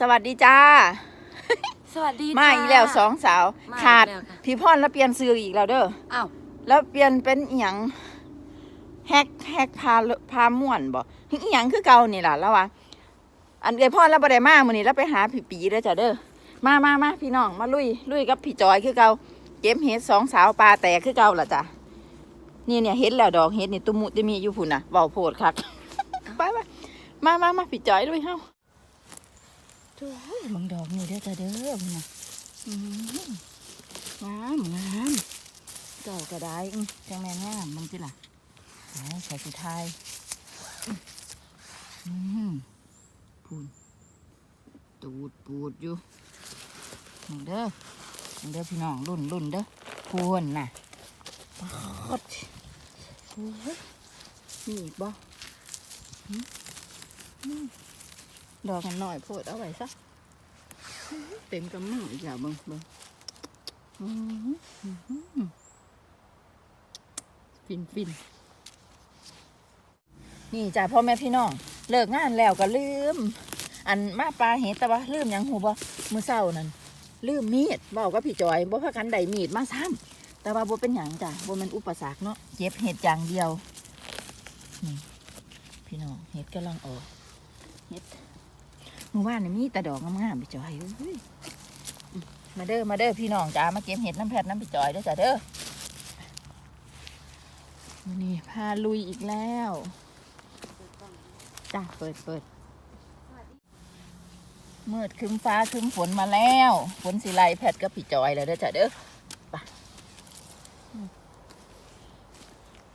สวัสดีจ้า สวัสดีมาอีกแล้วสองสาว มาขาดอีกแล้วค่ะพี่พรแล้วเปลี่ยนซื้ออีกแล้วเด้ออ้าวแล้วเปลี่ยนเป็นอีหยังแฮกแฮกพาเลพาม่วนบ่อีหยังคือเก่านี่ล่ะแล้วว่าอันเอ้ยพรแล้วบ่ได้มามื้อนี้แล้วไปหาพี่ปีเด้อจ้ะเด้อมามามาพี่น้องมาลุยลุยกับพี่จอยคือเก่าเก็บเห็ดสองสาวปลาแตกคือเก่าล่ะจ้ะนี่เนี่ยเห็ดแล้วดอกเห็ดนี่ตุมุติมีอยู่พุ่นน่ะเว้าโพดคัก ไปไปมามามาพี่จอยลุยเฮา โอ้ยมึงดอกนี่เด้อจ้ะเด้อพุ่นนะงามงามเจ้าก็ไดจังแม่งามมึงสิล่ะใส่สุดท้ายอืมพูนตูดปูดอยู่มึงเด้อเด้อพี่น้องรุ่นรุ่นเด้อพูนน่ะปอดโอ้ยมีอีกบ่หึอืม ดอกกันหน่อยโพดเอาไว้ซะอื้อเต็มกำมืออีกแล้วเบิ่งเบิ่งอือหืออื้อหือฟินฟินนี่จ้ะพ่อแม่พี่น้อง เลิกงานแล้วก็ลืม อันมาปลาเห็ดแต่ว่าลืมหยังหูบ่มื้อเช้านั่นลืมมีดเว้ากับพี่จอยบ่พากันได้มีดมาซ้ำแต่ว่าบ่เป็นหยังจ้ะบ่แมันอุปสรรคเนาะเจ็บเห็ดอย่างเดียวนี่พี่น้องเห็ดกำลังออกเห็ด เมื่อวานนี่มีแต่ดอกงามๆพี่จอยมาเด้อมาเด้อพี่น้องจ้ามาเก็บเห็ดน้ำแพทย์น้ำพี่จอยเด้อจ้ะเด้อนนี้พาลุยอีกแล้วจ้าเปิดเปิดมืดครึ้มฟ้าคึ้มฝนมาแล้ว ฝนสีไลแพทกับพี่จอยแล้วเด้อจ้ะเด้อไป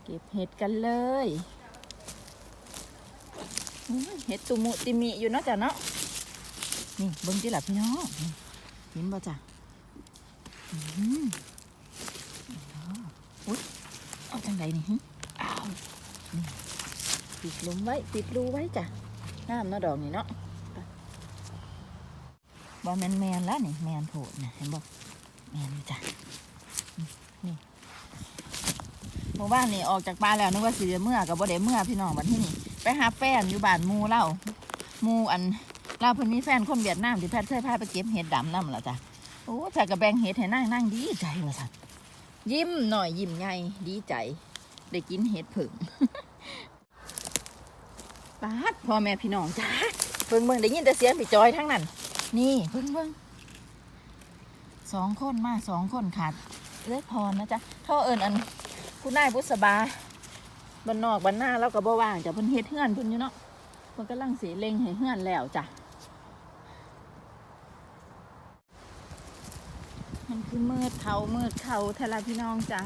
เก็บเห็ดกันเลยอุ้ยเห็ดตุมุติมิอยู่เนาะจ้ะเนาะ นี่เบิ้งที่หลับพี่น้องนี่เห็นบ่จ้ะอืออุ๊ยเอาจังไดนี่อ้าวนี่ปิดหลุมไว้ปิดรูไว้จ้ะน้ำเนาะดอกนี่เนาะบอแมนแมนแล้วนี่แมนโผล่นะเห็นบอกแมนจ้ะนี่หมู่บ้านนี่ออกจากป่าแล้วนึกว่าสิเมื่อกับบ่ได้เมื่อพี่น้องวันที่นี่ไปหาแฟนอยู่บ้านมูเล่ามูอัน ล่าเพิ่นมีแฟนคนเวียดนามที่แพทย์เคยพาไปเก็บเห็ดดำน้ำล่ะจ้ะโอ้แพทย์กับแบงเห็ดให้นั่งนั่งดีใจว่าสันยิ้มหน่อยยิ้มใหญ่ดีใจ ได้กินเห็ดผึ่งปาดพ่อแม่พี่น้องจ้าเพิ่งเบิ่งได้ยินแต่เสียงพี่จอยทั้งนั้น นี่เพิ่งเบิ่งสองคนมาสองคนขาดเลยพรนะจ๊ะท่อเอิญอันคุณนายบุษบาบันนอกบันหน้าเราก็บ่ว่างจ้ะเพิ่นเฮ็ดเฮือนเพิ่นอยู่เนาะเพิ่นกำลังสีเล็งให้เฮือนแล้วจ้ะ มันคือมืดเขามืดเขาทะลาพี่น้องจ้า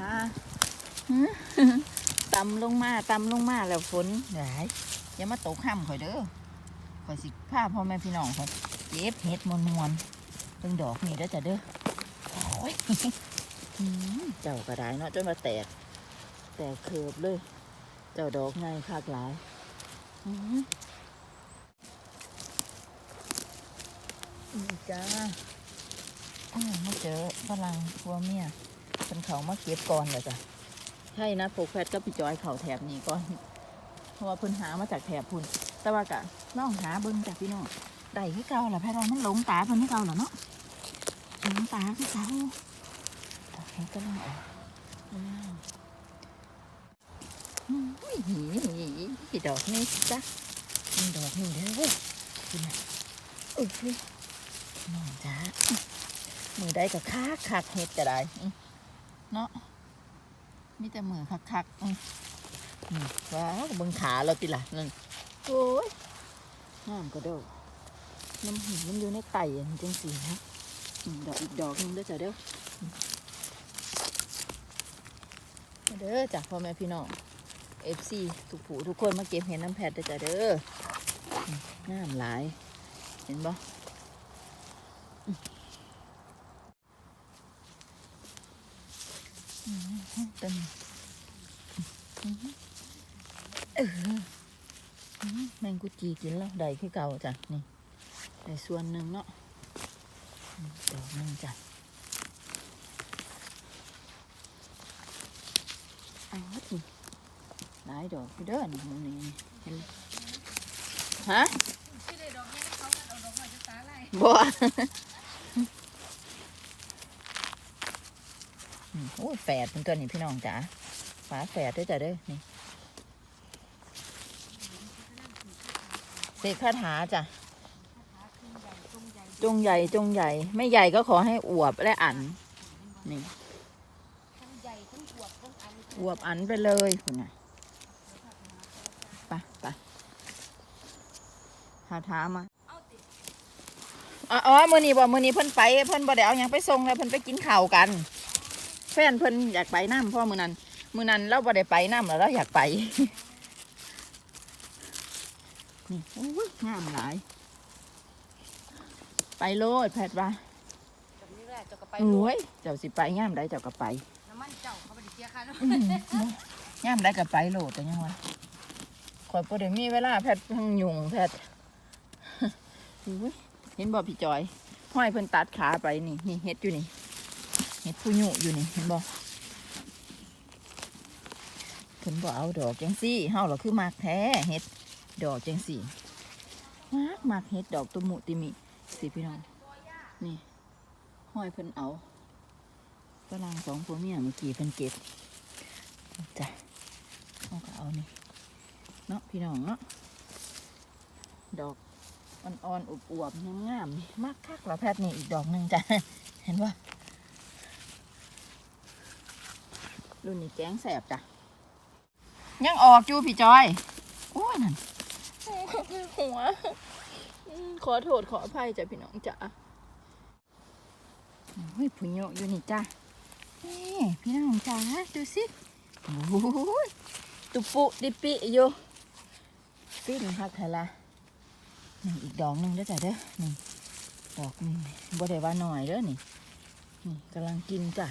ตำลงมาตำลงมาแล้วฝนไหนอย่ามาตกห้ำข่อยเด้อข่อยสิพาพ่อแม่พี่น้องข่อยเก็บเห็ดมวนมวนๆเบิ่งดอกนี่เด้อจ้ะเด้อโอ้ยอืมเจ้าก็ได้เนาะจนมาแตก แตกเคิบเลย เจ้าดอกไงคากหลายอืมนี่จ้า อืมมาเจอฝรั่งพัวเมียเป็นเขามาเก็บก่อนเลยจ้ะใช่นะโฟกแฟตก็พี่จอยเขาแถบนี้ก่อน เพราะว่าเพิ่นหามาจากแถบพุ่น แต่ว่ากะน้องหาเบิ่งจากพี่น้องได้คือเก่าแหละแพทย์ว่ามันหลงตาเพิ่นคือเก่าเหรอเนาะหลงตาคือเก่าดอกนี้ก็ลองออกอืมอุ้ยหีหีดอกนี้จ้ะนี่ดอกนี้เด้อคุณน่ะอุ้ยน้องจ้า มือได้กับคักคักเฮ็ดก็ได้เนาะมีแต่มือคักๆอืมว้าวบิ่งขาเราติละนั่นโอ้ยน้ำกระโดดน้ำหินมันอยู่ในไต่อันจังสีนะดอกอีกดอกนึงเด้อจ้ะเด้อเด้อจ้ะพ่อแม่พี่น้องเอฟซีทุกผู้ทุกคนมาเก็บเห็ดน้ำแพดเด้อจ้ะเด้ออืมน้ำหลาย เห็นบ่อืมอืมเต็มเอออืมแมงกุจีกินแล้วได้คือเก่าจ้ะนี่ได้ส่วนหนึ่งเนาะอืมดอกหนึงจ้ะเอาทีหลายดอกอยู่เด้อนี่หมู่นี่เห็นฮะบ่อื โอ้ยแฝดเป็นตัวนี้พี่น้องจ๋าฝาแฝดด้วยจ้ะเด้อนี่เสกคาถาจ้ะจงใหญ่จงใหญ่ ไม่ใหญ่ก็ขอให้อวบและอันนี่อวบอันไปเลยคุณน่ะไปไปหาถามาอ๋ออ๋อมือนี้บ่มือนี้เพิ่นไปเพิ่นบ่ได้เอาหยังไปส่งแล้วเพิ่นไปกินข้าวกัน ฟนเพิ่นอยากไปน้ำเพราะมือนั้นมือนั้นเราบ่ได้ไปน้ำแล้วเราอยากไปนี่โอ้ยงามหลาย ไปโลดแพทย์ว่าแบบนี้แหละเจ้าก็ไปโอ้ยเจ้าสิไปงามได้เจ้าก็ไปน้ำมันเจ้าเขาไปดิเสียค่าเนาะอืมย่ามได้กับไปโหลดแต่ยังวะข่อยบ่ได้มีเวลาแพทย์เพิ่งยุงแพทย์อุ้ยเห็นบ่พี่จอยห้อยเพิ่นตัดขาไปนี่นี่เฮ็ดอยู่นี่ เฮ็ดผู้ยุอยู่นี่เห็นบ่เพิ่นบ่เอาดอกจังซี่เฮาเรอคือมากแท้เฮ็ดดอกจังซี่มากมากเฮ็ดดอกตุมุติมิสิพี่น้องนี่ห้อยเพิ่นเอาฝรั่งสองผัวเมียเมื่อกี้เพิ่นเก็บจ้ะเขาก็เอานี่เนาะพี่น้องเนาะดอกอ่อนๆอวบๆงามๆนี่มากคักแล้วแพทย์นี่อีกดอกหนึ่งจ้ะเห็นว่า รุ่นนี้แกงแสบจ้ะ ยังออกอยู่พี่จอยโอ้ยนั่นหัวอืมขอโทษขออภัยจ้ะพี่น้องจ้ะเฮ้ยผู้โยอยู่นี่จ้ะนี่พี่น้องจ้ะดูสิโอ้ยตุปุดิปิอยู่ฟินคักไทละนี่อีกดอกหนึ่งเด้อจ้ะเด้อนี่ดอกนี่บ่ได้ว่าหน่อยเด้อนี่นี่กำลังกินจ้ะ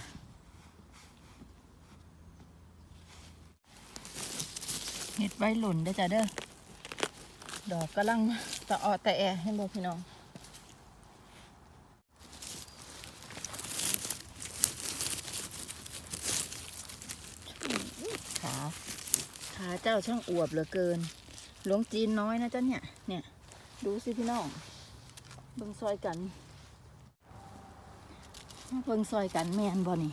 เห็ดใบหล่นเด้อจ้ะเด้อ ดอกกำลังตะออแต่แอให้บ่พี่น้องขาขาเจ้าช่างอวบเหลือเกิน หลวงจีนน้อยนะจ๊ะเนี่ย เนี่ย ดูสิพี่น้อง เบิ่งซอยกัน เบิ่งซอยกันแมนบ่นี่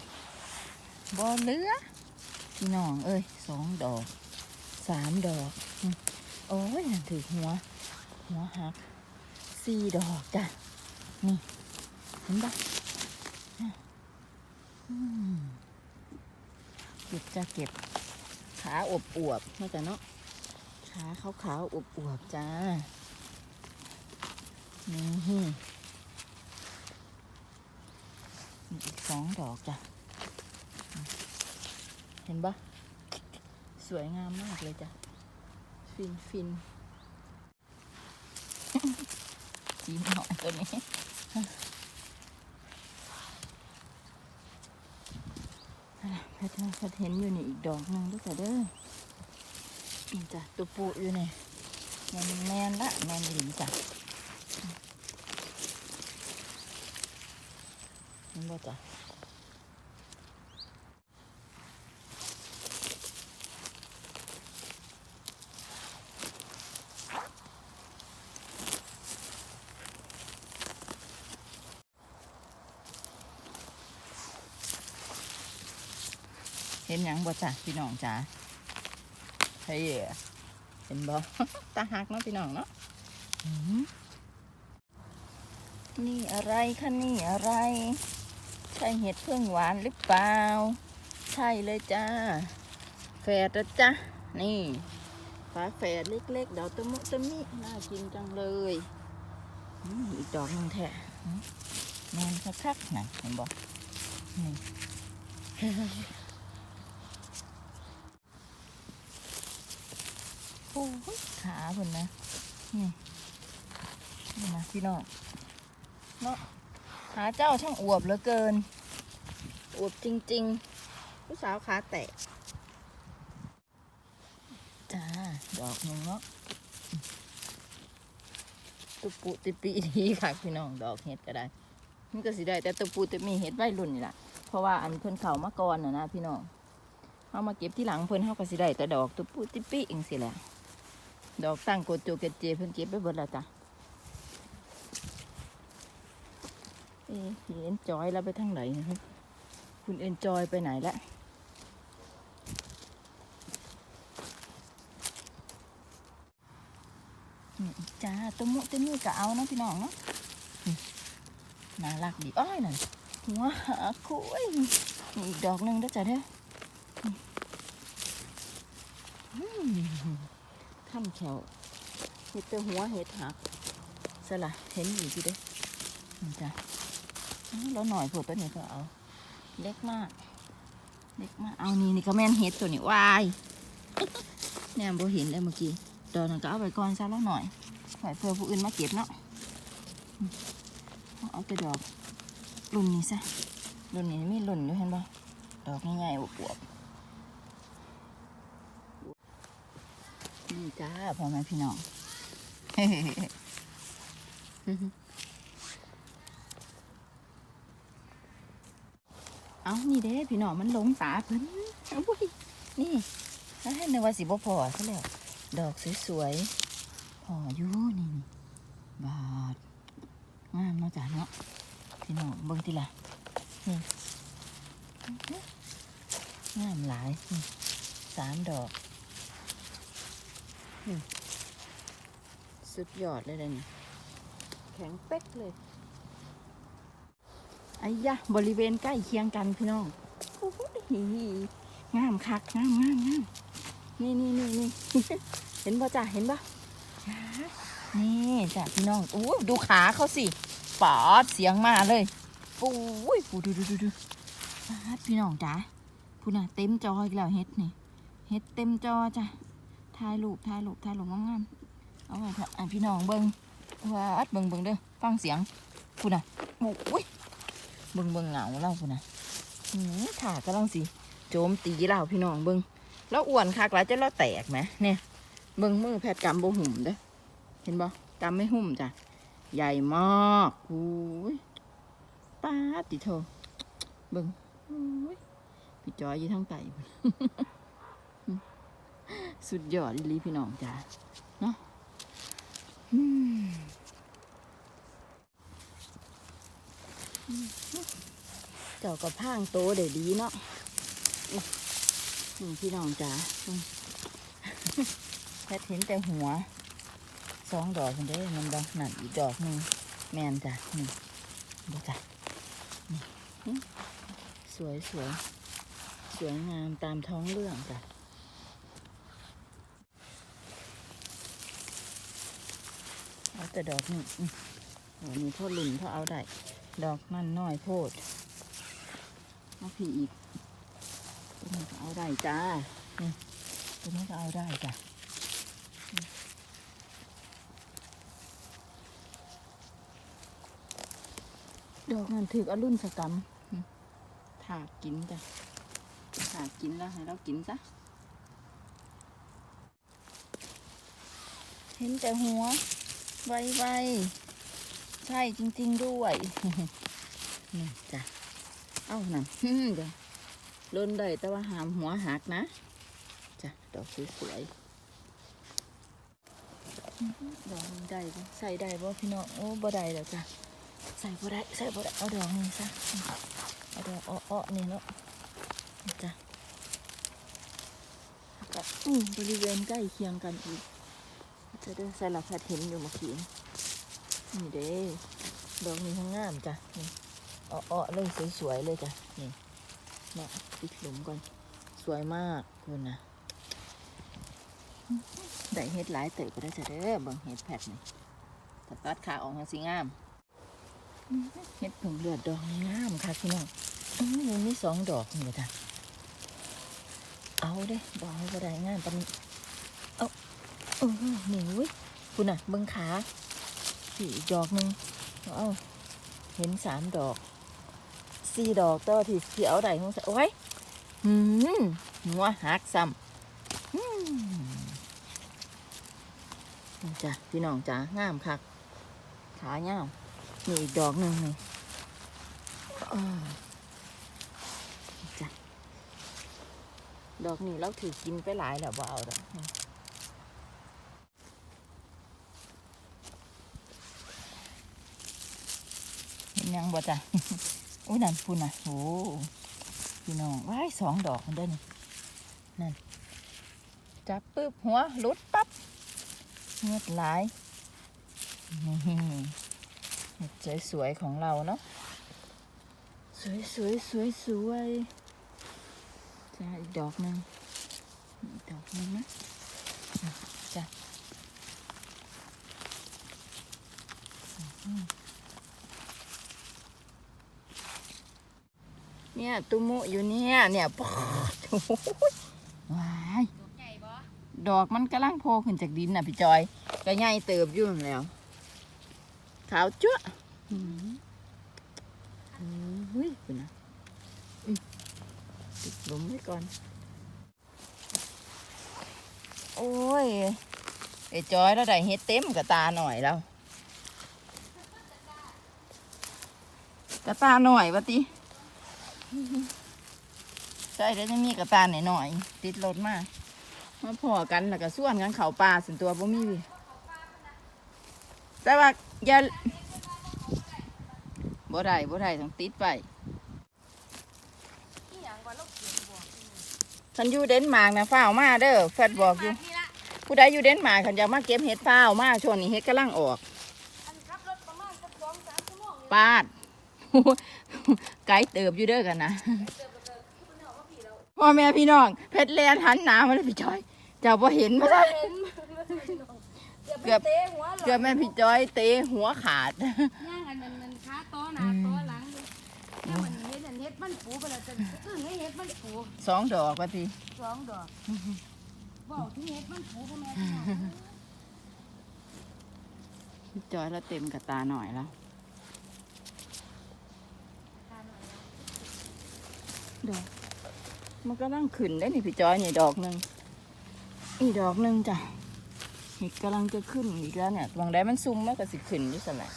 บ่เหลือ พี่น้องเอ้ยสองดอก สามดอก โอ้ยนั่นถือหัว หัวหักสี่ดอกจ้ะ นี่เห็นปะเก็บจะเก็บ ขาอวบอวบๆน่าจะเนาะ ขาขาวขาวอวบอวบจ้า นี่อีกสองดอกจ้ะ เห็นปะ สวยงามมากเลยจ้ะ ฟินฟินจีนหน่อยตัวนี้แพทย์แพทย์เห็นอยู่นี่อีกดอกหนึ่งด้วยจ้ะเด้อนี่จ้ะตัวปูอยู่นี่แมนแมนละแมนหลีจ้ะเห็นบ่จ้ะ ห็นหยังบ่จ้ะพี่น้องจ้ะเฮ้ยเห็นบ่ ตาหักเนาะพี่น้องเนาะอืมนี่อะไรคะนี่อะไร ใช่เห็ดเพิ่งหวานหรือเปล่า ใช่เลยจ้าแฝดนะจ๊ะนี่ฝาแฝดเล็กๆดอกตะมุตะมิน่ากินจังเลยอืมอีกดอกหนึงแท้อืมแมนคักๆนะเห็นบอกนี่ โอ้ขาเพิ่นนะนี่นี่นะพี่น้องเนาะขาเจ้าช่างอวบเหลือเกิน อวบจริงๆ ผู้สาวขาแตกจ้า ดอกหนึ่งเนาะตุปุติปีดีค่ะพี่น้องดอกเห็ดก็ได้มันก็สิได้แต่ตุปุติมีเห็ดใบรุ่นนี่แหละเพราะว่าอันเพิ่นเข่ามาก่อนนะนะพี่น้องเอามาเก็บที่หลังเพิ่นเฮาก็สิได้แต่ดอกตุปุติปีเองสิแหละ ดอกตั้งโกโจเกตเจเพิ่นเก็บไปเบิดแล้วจ้ะเอ๊ะเอ็นจอยแล้วไปทางไหนนะครับ คุณเอ็นจอยไปไหนละจ้าตัวมุตัวนี้ก็เอาเนาะพี่น้องเนาะนี่น่ารักดีอ้อยนั่นหัวหาคุยอีกดอกหนึ่งเด้จ้ะเด้อ นี่อืมทำแขวเห็ดแต่หัวเห็ดหักสละเห็นอยู่ที่เด้นี่จ้ะอ้าแล้วหน่อยพวตัวนี้ก็เอา เล็กมาก เล็กมาก เอานี่นี่ก็แม่นเห็ดตัวนี้วายแนมโบเห็นเลยเมื่อกี้ตอนนั้นก็เอาไปก่อนซะแล้วหน่อยไว้เพื่อผู้อื่นมาเก็บเนาะอืมเอาไปดอกรุ่นนี้ซะรุ่นนี้มีรุ่นอยู่เห็นปะดอกง่ายๆอวบๆี่จ้าพ่อแม่พี่น้องเอานี่เด้พี่น้องมันหลงตาเพิ่นอุ้ยนี่แล้วให้นึกว่าสิบ่พอซะแล้ว ดอกสวยๆพออยู่นี่นี่บาดงามเนาะจ้ะเนาะพี่น้องเบิ่งทีละนี่งามหลายสามดอก สุดยอดเลยเลยนี่ แข็งเป๊กเลยไอ้ยะ บริเวณใกล้เคียงกันพี่น้องโอ้โหงามคักงามงามงามนี่นี่นี่นี่เห็นป่ะจ้ะเห็นป่ะนี่จ้ะพี่น้องโอ้ดูขาเขาสิปอดเสียงมาเลยโอ้ยปูดูดูดูดูพี่น้องจ้ะพูน่ะเต็มจออีกแล้วเฮ็ดนี่เฮ็ดเต็มจอจ้ะ ถ่ายรูปถ่ายรูปถ่ายรูปงามๆเอาไว้เถอะอะพี่น้องเบิ่งว่าดเบิ่งเบิ่งเด้อฟังเสียงพูน่ะโอ้ยเบิ่งเบิ่งเหงาเราพุ่นนะหืมถากำลังสิโจมตีเราพี่น้องเบิ่งแล้วอ้วนคักแล้วจะเราแตกไหมเนี่ยเบิ่งมือแพทย์กำบ่หุ่มเด้อเห็นบ่กำไม่หุ่มจ้ะใหญ่มากหูยป้าติโทเบิ่งหูยพี่จอยอยู่ทั้งไตพุ่ สุดยอดอีลีพี่น้องจ้ะเนาะเจ้ากับพางโตเดี๋ยวดีเนาะนี่พี่น้องจ๋าแพทเห็นแต่หัวสองดอกคนเด้มันบ่นั่นอีกดอกหนึ่งแมนจ้ะนี่ดูจ้ะนี่สวยสวยสวยงามตามท้องเรื่องจ้ะ เอาแต่ดอกนี่งโหนี่พ่อหลุนพ่อเอาได้ ดอกนั่นน้อยโพดเอาพี่อีกตัวนี้ก็เอาได้จ้าตัวนี้ก็เอาได้จ้ะดอกนั่นถืออรุ่นสกรรมถากกินจ้ะถากกินแล้วให้เรากินซะ เห็นแต่หัว ไวๆใช่จริง ๆด้วยนี่จ้ะเอ้านั่นเดี๋ยวล้นได้แต่ว่าหามหัวหักนะจ้ะดอกสวยๆดอกได้บ่ใส่ได้บ่พี่น้องโอ้บ่ได้แล้วจ้ะใส่บ่ได้ใส่บ่ได้เอาดอกนี้ซะเอาดอกอ้อๆนี่เนาะจ้ะก็อืมบริเวณใกล้เคียงกันอีก จะได้ใส่หละแพทเห็นอยู่เมื่อกี้นี่เด้ดอกนี้ทั้งงามจ้ะนี่อ้อๆเลยสวยๆเลยจ้ะนี่เนาะปิดหลุมก่อน สวยมากคุณนะได้เฮ็ดหลายเติบก็ได้จ้ะเด้อเบิ่งเฮ็ดแพทนี่ถ้าตัดขาออกมาสิงามเฮ็ดผงเลือดดอกนี่งามค่ะพี่น้องอือมันมีสองดอกนี่จ้ะเอาเด้บอกให้บ่ได้งามปานนี้เอา เออนี่เว้ยคุณน่ะเบิ่งขาสี่อีกดอกหนึ่งเอาเห็นสามดอกสี่ดอกแต่ว่าที่ที่เอาได้ของสโอ้ยหืมหัวหักซ้ำหืมจ้ะพี่น้องจ้างามคักขาเงาวนี่อีกดอกหนึ่งนี่จ้ะดอกนี้เราถือกินไปหลายแล้วบ่เอาดอก ยังบ่จ้ะโอ้ยนั่นพุ่นน่ะโอ้พี่น้องว้ายสองดอกมันเด้นี่นั่นจับปึ๊บหัวหลุดปั๊บเงือดหลายนี่เห็ดสวยของเราเนาะสวยสวยสวยสวยจ้าอีกดอกหนึ่งอีกดอกหนึ่งนะจ้ะอืม เนี่ยตุมุอยู่เนี่ยเนี่ยปอดโอ้ว้ายดอกมันกำลังโผล่ขึ้นจากดินน่ะพี่จอยก็ใหญ่เติบอยู่นั่นแล้วขาวจ้วะอืมอุ้ยคุณนะติดลมไว้ก่อน โอ้ยไอ้จอยแล้วได้เฮ็ดเต็มกับตาหน่อยแล้วกระตาหน่อยวะติ ใช่แล้วจะมีกระตาหน่อยหน่อยๆติดรถมามาพอกันแล้วก็ส่วนกันเขาป่าสินตัวบ่มีแต่ว่าอย่าบ่ได้บ่ได้ต้องติดไปฉันอยู่เดนมาร์กนะฟ้าวมาเด้อแฟดบอกอยู่ผู้ใดอยู่เดนมาร์กฉันอยากมาเก็บเห็ดฟ้าวมาช่วงนี้เห็ดกำลังออกอันขับรถประมาณสักสอปาด ไกด์เติบอยู่เด้อกันนะเติมเติมคือมันออกมาผีแล้วพ่อแม่พี่น้อง เพชรแลนหันหนามาเลยพี่จอย เจ้าบ่เห็นมาได้เห็นเกืเกืออบบเตะหัวหรเกือบแม่พี่จอยเตะหัวขาดย่างอันนั้นมันขาต้อหน้าต้อหลังเลยแล้วมันเฮ็ดอันเฮ็ดมันปูไปแล้วจะอึ้งให้เฮ็ดมันปูสองดอกว่าทีสองดอกบอกที่เฮ็ดมันปูพ่อแม่พี่น้องพี่จอยแล้วเต็มกับตาหน่อยแล้ว ดอก มันก็ต้องขึ้นได้นี่พี่จอยนี่ดอกหนึ่งอีดอกหนึ่งจ้ะเห็ดกำลังจะขึ้นอีกแล้วเนี่ยบางได้มันซุ่มมันก็สิขึ้นอยู่สแหละ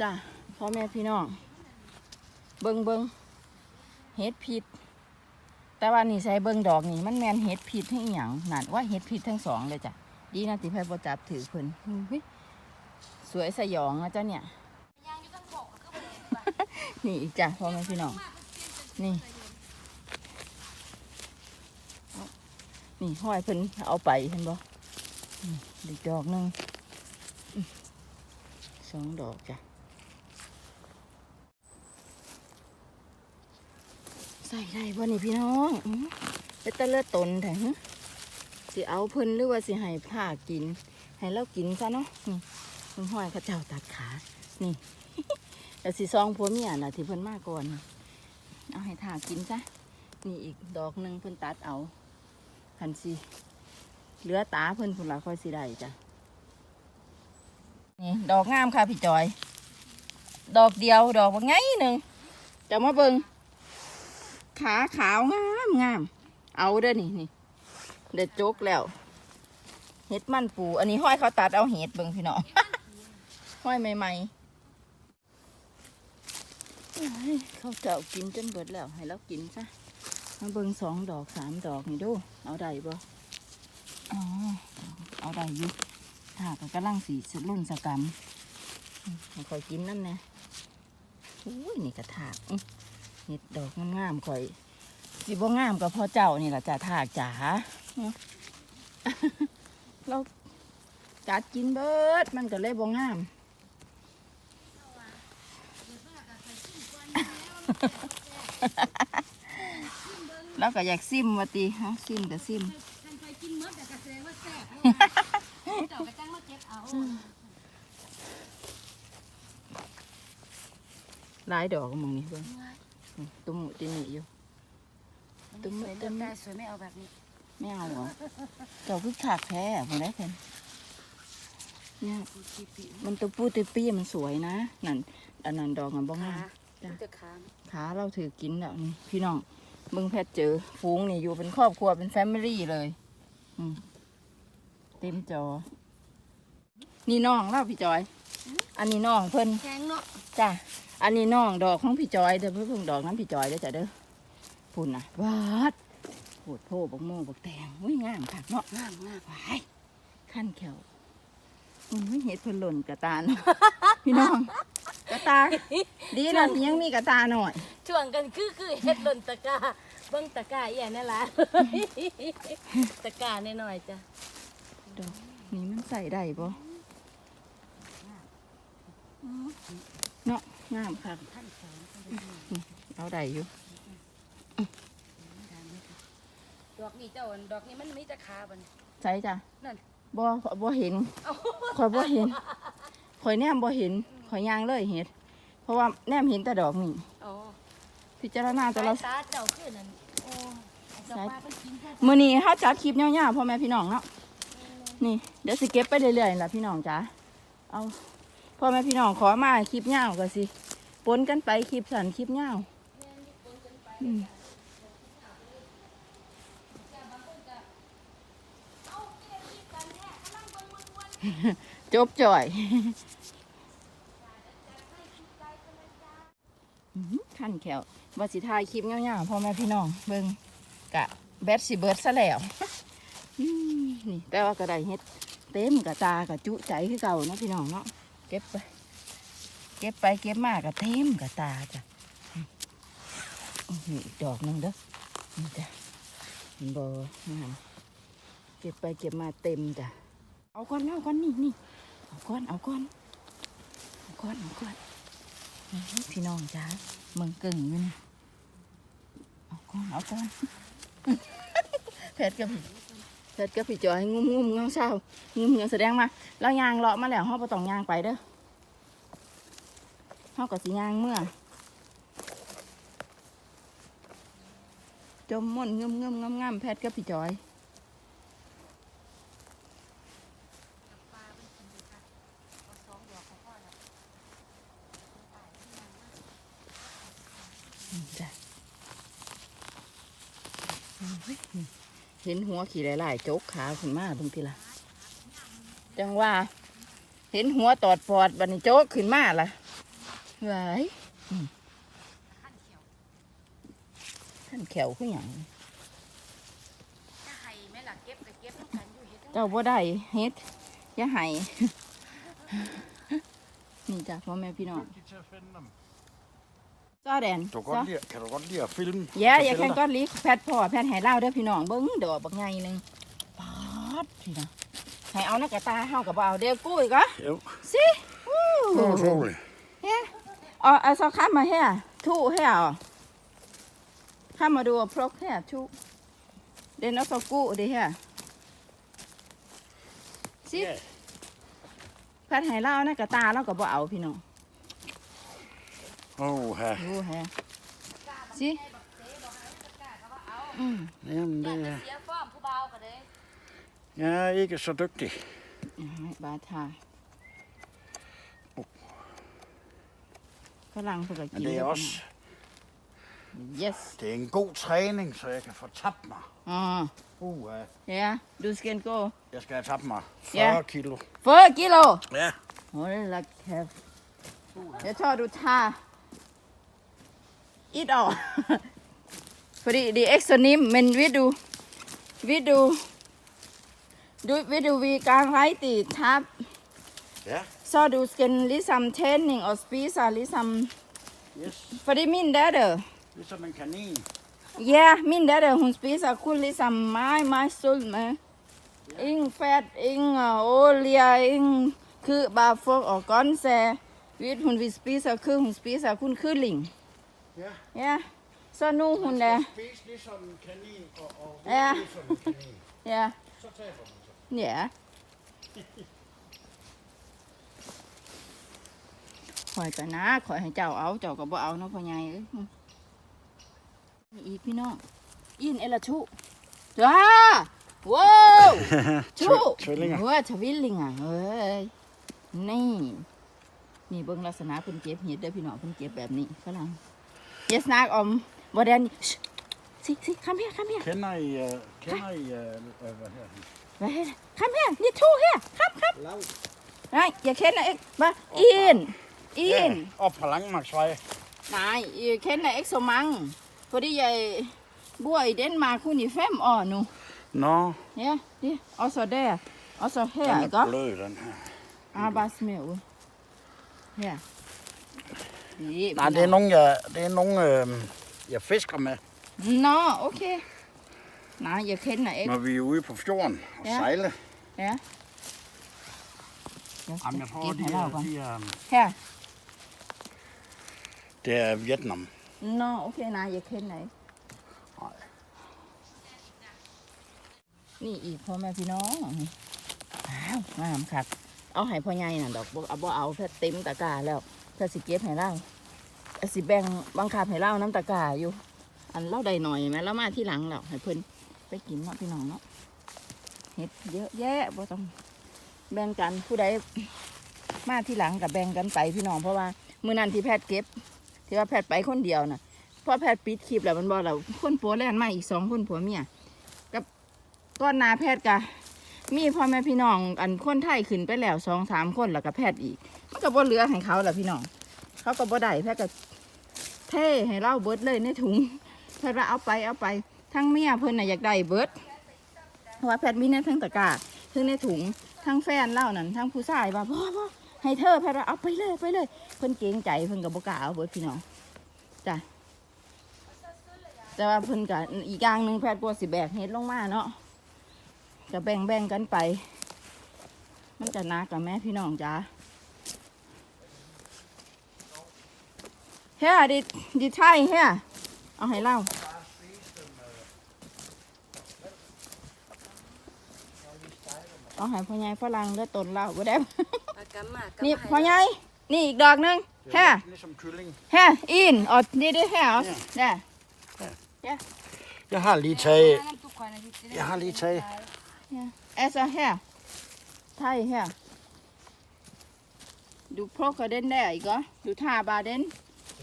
จ้ะพ่อแม่พี่น้อง เบิงเบิงเห็ดผิด แต่ว่านี่ใส่เบิงดอกนี่มันแมนเห็ดผิดให้อหย่างนั่นว่าเห็ดผิดทั้งสองเลยจ้ะ ดีนะที่ไพ่บจับถือเพิ่นสวยสยองนะจ้ะเนี่ย ย่างอยู่ตั้งบอกก็บ่เห็นว่ะ นี่อีกจ้ะพ่อแม่พี่น้อง นี่ นี่ห้อยเพิ่นเอาไปเห็นบ่อีกดอกหนึ่งสองดอกจ้ะใส่ได้บ่นี่พี่น้องเป็นตะเลือดตนแถงสิเอาเพิ่นหรือว่าสิให้ผ้ากิน ให้เรากินซะเนาะนี่ห้อยข้าเจ้าตัดขา นี่ แต่สิซองผัวเมียน่ะที่เพิ่นมากก่อนะเอาให้ถากินซะนี่อีกดอกหนึ่งเพิ่นตัดเอาคันสิเหลือตาเพิ่นพุ่นละค่อยสิได้จ้ะนี่ดอกงามค่ะพี่จอย ดอกเดียวดอกว่าไงหนึ่งจะมาเบิงขาขาวงามงามเอาเด้อนี่นี่เด็ดจกแล้วเห็ดมันปู อันนี้ห้อยเขาตัดเอาเห็ดเบิงพี่น้องห้อยใหม่ๆ เอ้ยเขาเจ้ากินจนเบิดแล้ว ให้เรากินซะมาเบิ่งสองดอกสามดอกนี่ดู เอาได้บ่อ๋อเอาได้อยู่ถ้าก็กำลังสีสรุ่นสกรรมอืมให้ข่อยกินนั่นแน่อุ้ยนี่กระถากอื้อเห็ดดอกงามๆข่อยสิบ่งามก็เพอเจ้านี่แหละจ้าถากจ๋าอื้อเราจัดกินเบิดมันก็เลยบ่งาม แล้วก็อยากซิมว่าตีฮะซิมก็ซิมท่านไปกินเมื่อแต่ซ่บเจ้ากระจังมาเก็บเอาหลายดอกมึงนี่เบิ่งตุ้มหมูตินี่อยู่ตุ้มสวยตุ้มได้สวยไม่เอาแบบนี้ไม่เอาเหรอเจ้าคือขากแท้ผมได้เพิ่นเนี่ยมันตัวปูตัวปี้มันสวยนะนั่นอันนั้นดอกมันบ้องขา จ้ะ จะขาขาเราถือกินแล้วนี่พี่น้องเบิ่งแพทย์เจอฟูงนี่อยู่เป็นครอบครัวเป็นแฟมิลี่เลย อืมเต็มจอ นี่น้องเล่าพี่จอย อันนี้น้องเพิ่นแข็งเนาะจ้ะอันนี้น้องดอกของพี่จอยเด้อเพิ่งดอกนั้นพี่จอยเด้อจ้ะเด้อพุ่นนะวาดโหดโพบักโมบักแตงอุ้ยงามคักเนาะงามงามวายขั้นแขวมันไม่เห็ดเพิ่นหล่นกระตาเนาะพี่น้องกระ ตา ดีนะที่ยังมีกระตาหน่อย ช่วงกันคือคือเฮ็ดหล่นตะกร้าเบิ่งตะกร้าอีหยังนั่นล่ะตะกร้าน้อยๆจ้ะดอกนี่มันใส่ได้บ่เนาะงามค่ะเอาได้อยู่ดอกนี้เจ้าอันดอกนี้มันมีแตะขาบัดนี้ใช่จ้ะนั่นบ่บ่เห็นข่อยบ่เห็นข่อยแนมบ่เห็น ข่อยย่างเลยเห็ด เพราะว่าแนมเห็นแต่ดอกนี่อ๋อพิจารณาแต่สายละตาเจ้าคือนั่นโอ้เจ้าปลาเป็นกินแค่มื้อนี้เฮาจัดคลิปยาวๆพ่อแม่พี่น้องเนาะนี่เดี๋ยวสิเก็บไปเรื่อยๆล่ะพี่น้องจ๋าเอาพ่อแม่พี่น้องขอมาคลิปยาวก็สิปนกันไปคลิปสั้นคลิปยาวอืมจบจ่อย อื้อหือ ขั้นแขวว่าสิถ่ายคลิปยาวๆพ่อแม่พี่น้องเบิ่งกะแบตสิเบิดซะแล้วนี่แต่ว่าก็ไดเฮ็ดเต็มกะตากะจุใจคือเก่าเนาะพี่น้องเนาะเก็บไปเก็บไปเก็บมากะเต็มกะตาจ้ะนี่ดอกนึงเด้อนี่จ้ะบงามเก็บไปเก็บมาเต็มจ้ะเอาก้อนเอาก้อนนี่นี่เอาก้อนเอาก้อนเอาก้อนเอาก้อนพี่น้องจ้า เมืองกึ่งอยู่นี่เอาก้อนเอาก้อนแผดกับพี่แผดกับพี่จอยงุ้มงุ้มเงาเศร้างุ้มเงาแสดงมาแล้วยางเลาะมาแล้วห้องประตองยางไปเด้อห้องกับสียางเมื่อจมม่นเงืมเงืมงามงามแพทย์กับพี่จอย จ้ะเห็นหัวขี่หลายๆโจกขาขึ้นมาเบางทีละจังว่า เห็นหัวตอดปอดบันโจกขึ้นมาละไหวท่านแขวคืออย่างจะให้แม่ล่ะเก็บก็เก็บน้ำกันอยู่เฮ็ดจังเจ้าบ่ได้เฮ็ดอย่าให้นี่จ้ะพ่อแม่พี่น้อง dygtig til at finde dem. ซอแดน Du kan, godt lide, kan du godt lide at filme? แย่อย่า Fortæl แข่ง dig. ก้อนลิแพทย์พ่อแพทย์ให้เล่าเด้อพี่น้องเบิ้งดอกบักใหญ่หนึงปาดพี่น้องให้เอานักกระตาเฮากับเอาเดี๋ยวกู้อีกเหรอ Jo. สิวู้ Det var utroligt. เฮ้อ๋อเอาซอข้ามมาเฮ้ทูเฮ้อ๋อข้ามมาดูพรกเฮ้ทูเดี๋ยวน้องซอกู้ดิเฮ้สิ Ja. แพทย์ให้เล่านักกระตาเราก็บ่เอาพี่น้อง Åh, ja. ดูเฮ้สิอืม Jamen, อย่า det ไป er... เสียฟอร์มผู้เบาก็เลย Jeg er ikke så dygtig. บาทาฝรั่งเพิ่นก็กิน Men det er แล้ว også... yes Det er en god træning, så jeg kan få tabt mig. อ๋อ Uh, ja. ja du skal gå Jeg skal have tabt mig 40 Ja. kilo. 4 kilo Ja. hold da kæft jeg tror du tager et år fordi det er ikke så nemt men ved du ved du du ved du vi gerne rigtig tab Ja. så du skal ligesom træning og spise ligesom Yes. fordi min datter Ligesom en kanin. Ja, min datter, hun spiser kun ligesom mig, mig sult med. Ingen fat, ingen øh, olie, ingen kød, bare frugt og grøntsager. Ved hun vil spise kød, hun spiser kun kylling. Ja. Ja, så nu hun er, Spis ligesom en kanin og, og Ja. ligesom en kanin. ja, Så taber man sig. ja. ข่อยกันนะข่อยให้เจ้าเอาเจ้าก็บ่เอาเนาะพ่อใหญ่เอ้ยนี่อีกพี่น้องอินเอลาชุจ้าว้าวชู Tvillinger. เออทวิลลิงอะเอ้ยนี่นี่เบิ่งลักษณะเพิ่นเก็บเห็ดเด้อพี่น้องเพิ่นเก็บแบบนี้ฝรั่ง Yes, snak om hvordan... Shh. Se, se, kom her, kom her. Kender I, uh, kender I, uh, uh, hvad her? Hvad er det? Kom her, I to her. Kom, kom. Lav. Nej, jeg kender ikke... Hvad? En. En. Ja, op på Langmarksvej. Nej, jeg kender ikke så mange. Fordi jeg bor i Danmark kun i fem år nu. Nå, Ja, det. Og så der. Og så her, den ikke? er blød, den her. Ah, bare små. Her. Ja, Nej, det er nogle, jeg, det er nogle, øh, jeg fisker med, Nå, okay. Nej, jeg kender ikke. når vi er ude på fjorden og Ja. sejle. Ja. Jeg skal Jamen, jeg tror, give de den her er, over. de er, Her. det er Vietnam. Nå, okay, nej, jeg kender ikke. Nej. นี่อีกพ่อแม่พี่น้องอ้าวงามครับ เอาให้พ่อใหญ่น่ะดอกบ่เอาบ่เอาเพื่อเต็มตะกร้าแล้ว เพื่อสิเก็บให้เล่าสิแบ่งบังคับให้เล่าน้ำตะกาอยู่ อันเล่าได้หน่อยไหมแล้วมาที่หลังแล้วให้เพิ่นไปกินเนาะพี่น้องเนาะเฮ็ดเยอะแยะบ่ต้องแบ่งกันผู้ใดมาที่หลังกับแบ่งกันไปพี่น้องเพราะว่ามื้อนั้นที่แพทย์เก็บ ที่ว่าแพทย์ไปคนเดียวน่ะพอแพทย์ปิดคลิปแล้วมันบอกเราคนผัวแล่นมาอีกสองคนผัวเมียกับก้อนนาแพทย์กะมีพ่อแม่พี่น้องอันคนไทยขึ้นไปแล้วสองสามคนแล้วก็แพทย์อีก มันก็บ่เหลือให้เขาแหละพี่น้อง เขาก็บ่ได้แพทย์ก็เท่ให้เล่าเบิดเลยในถุงแพทย์ว่าเอาไปเอาไป ทั้งเมียเพิ่นน่ะอยากได้เบิดเพราะว่าแพทย์มีในทั้งตะกร้าทั้งในถุงทั้งแฟนเล่านั่นทั้งผู้ชายว่าพ่อพ่อให้เธอแพทย์ว่าเอาไปเลยไปเลยเพิ่นเกรงใจเพิ่นก็บ่กล้าเอาเบิดพี่น้องจ้ะแต่ว่าเพิ่นก็อีกอย่างหนึ่งแพทย์กลัวสิแบกเฮ็ดลงมาเนาะก็แบ่งแบ่งกันไป มันจะนักกับแม่พี่น้องจ้า เฮ้ยดิดิไทยเฮ้ยเอาให้เล่าเอาให้พ่อใหญ่ฝรั่งเด้อตนเล่าบ่ได้อากามานี่พ่อใหญ่นี่อีกดอกหนึง Det er Her. ligesom kylling. Her, en, og det er det her også. Der. Jeg har lige taget, jeg har lige taget, Altså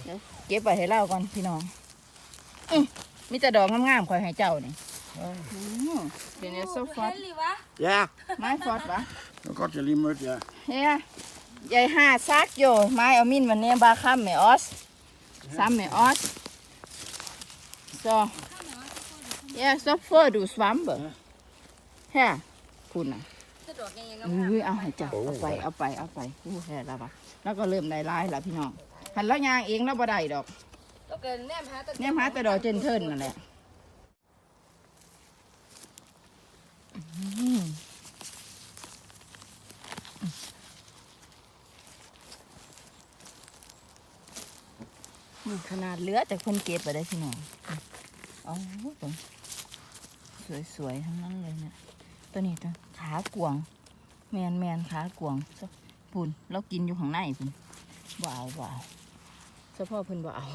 her. Tag her. Du plukker den der, ikke også? Du tager bare den. Jeg gæpper heller godt, พี่น้องอืมมีแต่ดอกงามๆคอยให้เจ้านี่อืมเป็นไง så flot ja, meget flot hva det var godt, jeg lige mødte jer. Ja, jeg har sagt jo, mig og min veninde bare kom med os. Sammen med os. Så, ja, så får du svampe. Her, kunne. สะดวกยังไงก็อุ้ยเอาให้จ้ะเอาไปเอาไปเอาไปอู้แห่แล้วปะแล้วก็เริ่มได้ลายแล้วพี่น้อง หันแล้วยางเองแล้วบ่ได้ดอกต้องเกินแนมหาตะเนี่ยมาแต่ดอกเจนเทินนั่นแหละอืมนี่ขนาดเหลือแต่คนเก็บไปได้พี่น้องเอาตรงสวยๆทั้งนั้นเลยเนี่ยตัวนี้ตัวขากวางแมนแมนขากวางปุ่นเรากินอยู่ข้างในปุ่นบ่เอาบ่เอา เฉพาะเพิ่นบ่เอา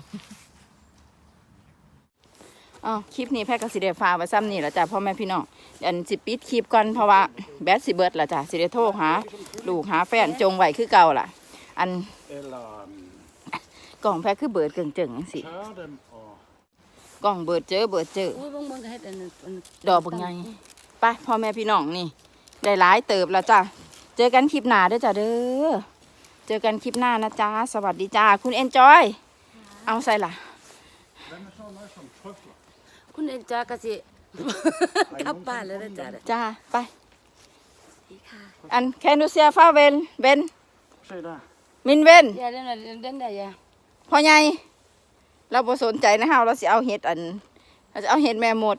อ๋อคลิปนี้แพทย์กสิเดฟ้าไว้ซ้ำนี่แหละจ้ะพ่อแม่พี่น้องอันสิปิดคลิปก่อนเพราะว่าแบตสิเบิดและจ้ะสิเดโทรหาลูกหาแฟนจงไหวคือเก่าล่ะ อันกล่องแพทย์คือเบิดเกิงเจิงจังสิกล่องเบิดเจอเบิดเจอเบิ่งเบิ่งก็เฮ็ดอันนั้นอันดอกบักไงไปพ่อแม่พี่น้องนี่ ได้หลายเติบแล้วจ้ะเจอกันคลิปหนาเด้อจ้ะเด้อ เจอกันคลิปหน้านะจ้าสวัสดีจ้า คุณเอนจอย เอาใส่ล่ะ hvad med sådan noget som trøfler? คุณเอ็นจากะสิ กลับบ้านแล้วนะจ๊ะจ้า ไปดีค่ะอันแคนูเซียฟ้าเวนเวน Se der. มินเวนอย่าเล่นอะไรเล่นได้อย่าพ่อใหญ่เราบ่สนใจนะฮะเราสิเอาเห็ดอันเราจะเอาเห็ดแม่หมด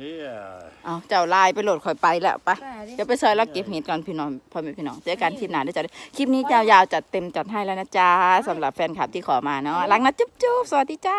Det er... เอาเจ้าลายไปโหลดข่อยไปแล้วไปได้ดิเดี๋ยวไปซอยแล้วเก็บเห็ดก่อนพี่น้องพ่อแม่พี่น้องเจอกันคลิปหน้าเด้อจ้ะคลิปนี้ยาวๆจัดเต็มจัดให้แล้วนะจ๊ะสำหรับแฟนคลับที่ขอมาเนาะรักนะจุ๊บๆสวัสดีจ้า